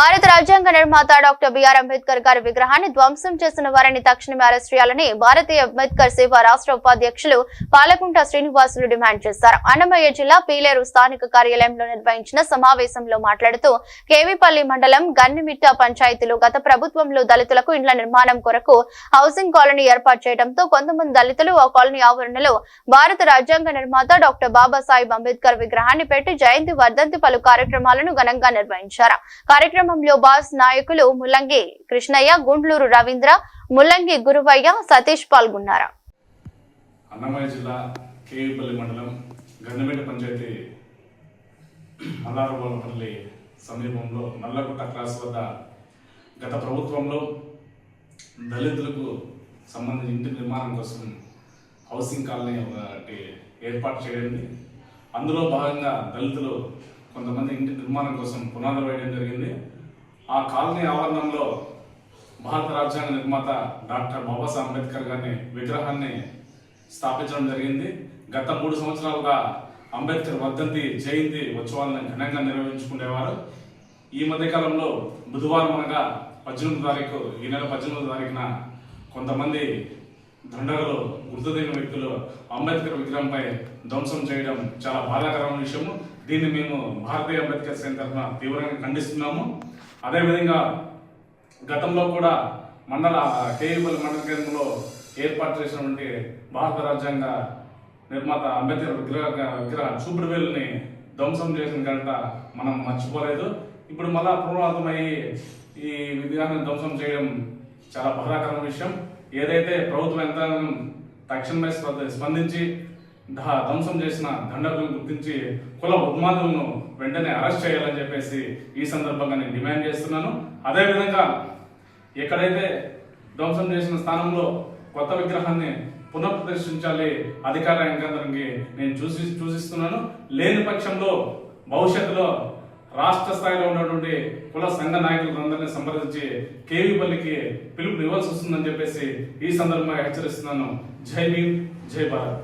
భారత రాజ్యాంగ నిర్మాత డాక్టర్ బిఆర్ అంబేద్కర్ గారి విగ్రహాన్ని ధ్వంసం చేసిన వారిని తక్షణమే అరెస్ట్ చేయాలని భారతీయ అంబేద్కర్ సేవ రాష్ట్ర ఉపాధ్యక్షులు పాలకుంట శ్రీనివాసులు డిమాండ్ చేశారు. అన్నమయ్య జిల్లా పీలేరు స్థానిక కార్యాలయంలో నిర్వహించిన సమావేశంలో మాట్లాడుతూ కేవీపల్లి మండలం గన్నిమిట్ట పంచాయతీలో గత ప్రభుత్వంలో దళితులకు ఇండ్ల నిర్మాణం కొరకు హౌసింగ్ కాలనీ ఏర్పాటు చేయడంతో కొంతమంది దళితులు ఆ కాలనీ ఆవరణలో భారత రాజ్యాంగ నిర్మాత డాక్టర్ బాబాసాహెబ్ అంబేద్కర్ విగ్రహాన్ని పెట్టి జయంతి వర్ధంతి పలు కార్యక్రమాలను ఘనంగా నిర్వహించారు. కార్యక్రమంలో బాస్ నాయకులు ముల్లంగి కృష్ణయ్య గుండ్లూరు రవీంద్ర ముల్లంగి గురువయ్య సతీష్ పాల్గొన్నారు. అన్నమయ్య జిల్లా కేవీపల్లి మండలం గన్నమేట పంచాయతీ మల్లారపల్లి సమీపంలో నల్లగుట్ట క్రాస్ వద్ద గత ప్రభుత్వంలో దళితులకు సంబంధించి ఇంటి నిర్మాణం కోసం హౌసింగ్ కాలనీ ఒకటి ఏర్పాటు చేయండి అందులో భాగంగా దళితులు కొంతమంది ఇంటి నిర్మాణం కోసం పునాదులు వేయడం జరిగింది. ఆ కాలనీ ఆవరణంలో భారత రాజ్యాంగ నిర్మాత డాక్టర్ బాబాసాహెబ్ అంబేద్కర్ గారిని విగ్రహాన్ని స్థాపించడం జరిగింది. గత మూడు సంవత్సరాలుగా అంబేద్కర్ వర్ధంతి జయంతి ఉత్సవాలను ఘనంగా నిర్వహించుకునేవారు. ఈ మధ్యకాలంలో బుధవారం అనగా పద్దెనిమిది తారీఖు ఈ నెల పద్దెనిమిది తారీఖున కొంతమంది దండగలు మృతదైన వ్యక్తులు అంబేద్కర్ విగ్రహంపై ధ్వంసం చేయడం చాలా బాధాకరమైన విషయము. దీన్ని మేము భారతీయ అంబేద్కర్ సేన తరఫున తీవ్రంగా ఖండిస్తున్నాము. అదేవిధంగా గతంలో కూడా మండల కేవీపల్లి మండల కేంద్రంలో ఏర్పాటు చేసినటువంటి భారత రాజ్యాంగ నిర్మాత అంబేద్కర్ విగ్రహ విగ్రహ చూపుడువేలుని ధ్వంసం చేసిన గంట మనం మర్చిపోలేదు. ఇప్పుడు మళ్ళా పునరావృతమయ్యి ఈ విగ్రహాన్ని ధ్వంసం చేయడం చాలా బాధాకరమైన విషయం. ఏదైతే ప్రభుత్వం యంత్రాంగం తక్షణమే స్పందించి ధ్వంసం చేసిన దండకులను గుర్తించి కుల ఉన్మాదులను వెంటనే అరెస్ట్ చేయాలని చెప్పేసి ఈ సందర్భంగా నేను డిమాండ్ చేస్తున్నాను. అదేవిధంగా ఎక్కడైతే ధ్వంసం చేసిన స్థానంలో కొత్త విగ్రహాన్ని పునఃప్రదర్శించాలి అధికార యంత్రాంగానికి నేను చూసి సూచిస్తున్నాను లేని పక్షంలో భవిష్యత్తులో రాష్ట్ర స్థాయిలో ఉన్నటువంటి కుల సంఘ నాయకులందరినీ సంప్రదించి కేవీపల్లికి పిలుపు ఇవ్వాల్సి వస్తుందని చెప్పేసి ఈ సందర్భంగా హెచ్చరిస్తున్నాను. జై భీమ్ జై భారత్.